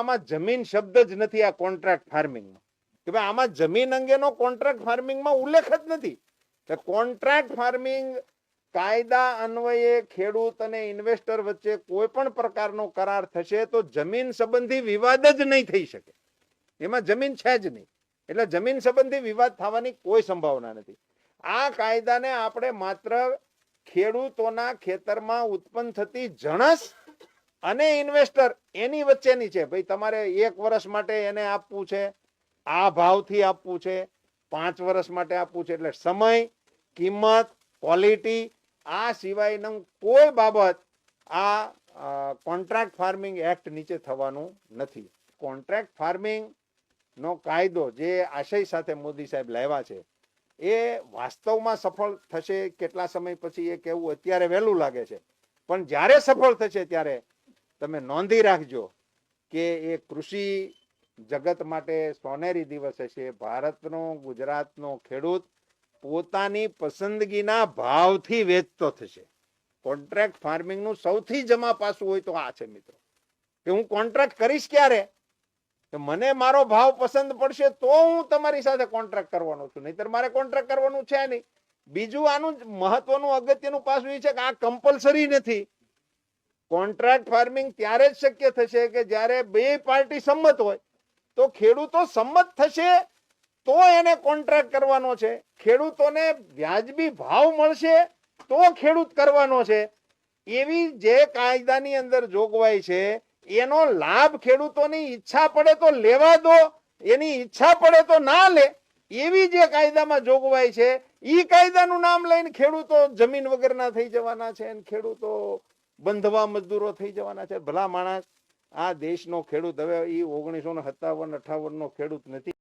આમાં જમીન શબ્દ જ નથી આ કોન્ટ્રાક્ટ ફાર્મિંગમાં કે ભાઈ આમાં જમીન અંગેનો કોન્ટ્રાક્ટ ફાર્મિંગમાં ઉલ્લેખ જ નથી. કોન્ટ્રાક્ટ ફાર્મિંગ કાયદા અન્વયે ખેડૂત અને ઇન્વેસ્ટર વચ્ચે કોઈ પણ પ્રકારનો કરાર થશે તો જમીન સંબંધી વિવાદ જ નહીં થઈ શકે. એમાં જમીન છે જ નહીં. એટલે જમીન સંબંધી વિવાદ થવાની કોઈ સંભાવના નથી. આ કાયદાને આપણે માત્ર ખેડૂતોના ખેતરમાં ઉત્પન્ન થતી જણસ અને ઇન્વેસ્ટર એની વચ્ચેની છે. ભાઈ, તમારે એક વર્ષ માટે એને આપવું છે, આ ભાવથી આપવું છે, પાંચ વર્ષ માટે આપવું છે. એટલે સમય, કિંમત ક્વોલિટી આ સિવાયનું કોઈ બાબત આ કોન્ટ્રાક્ટ ફાર્મિંગ એક્ટ નીચે થવાનું નથી. કોન્ટ્રાક્ટ ફાર્મિંગ નો કાયદો જે આશય સાથે મોદી સાહેબ લાવ્યા છે, એ વાસ્તવમાં સફળ થશે કેટલા સમય પછી એ કહેવું અત્યારે વહેલું લાગે છે. પણ જ્યારે સફળ થશે ત્યારે તમે નોંધી રાખજો કે એ કૃષિ જગત માટે સોનેરી દિવસ હશે. ભારતનો, ગુજરાતનો ખેડૂત પોતાની પસંદગીના ભાવથી વેચતો થશે. કોન્ટ્રાક્ટ ફાર્મિંગનું સૌથી જમા પાસું હોય તો આ છે મિત્રો. કે હું કોન્ટ્રાક્ટ કરીશ ક્યારે? કે મને મારો ભાવ પસંદ પડશે તો હું તમારી સાથે કોન્ટ્રાક્ટ કરવાનો છું. નહીતર મારે કોન્ટ્રાક્ટ કરવાનું છે નહીં. બીજું આનું મહત્વનું અગત્યનું પાસું એ છે કે આ કમ્પલસરી નથી. કોન્ટ્રાક્ટ ફાર્મિંગ ત્યારે જ શક્ય થશે કે જ્યારે બે પાર્ટી સંમત હોય. તો ખેડૂતો સંમત થશે તો એને કોન્ટ્રાક્ટ કરવાનો છે. ખેડૂતોને વ્યાજબી ભાવ મળશે તો ખેડૂત કરવાનો છે. એવી જે કાયદાની અંદર જોગવાઈ છે, એનો લાભ ખેડૂતોની ઈચ્છા પડે તો લેવા દો, એની ઈચ્છા પડે તો ના લે. એવી જે કાયદામાં જોગવાઈ છે એ કાયદાનું નામ લઈને ખેડૂતો જમીન વગરના થઈ જવાના છે ખેડૂતો બંધવા મજદૂરો થઈ જવાના છે. ભલા માણસ આ દેશનો ખેડૂત. હવે એ ઓગણીસો ને સત્તાવન અઠાવન નો ખેડૂત નથી.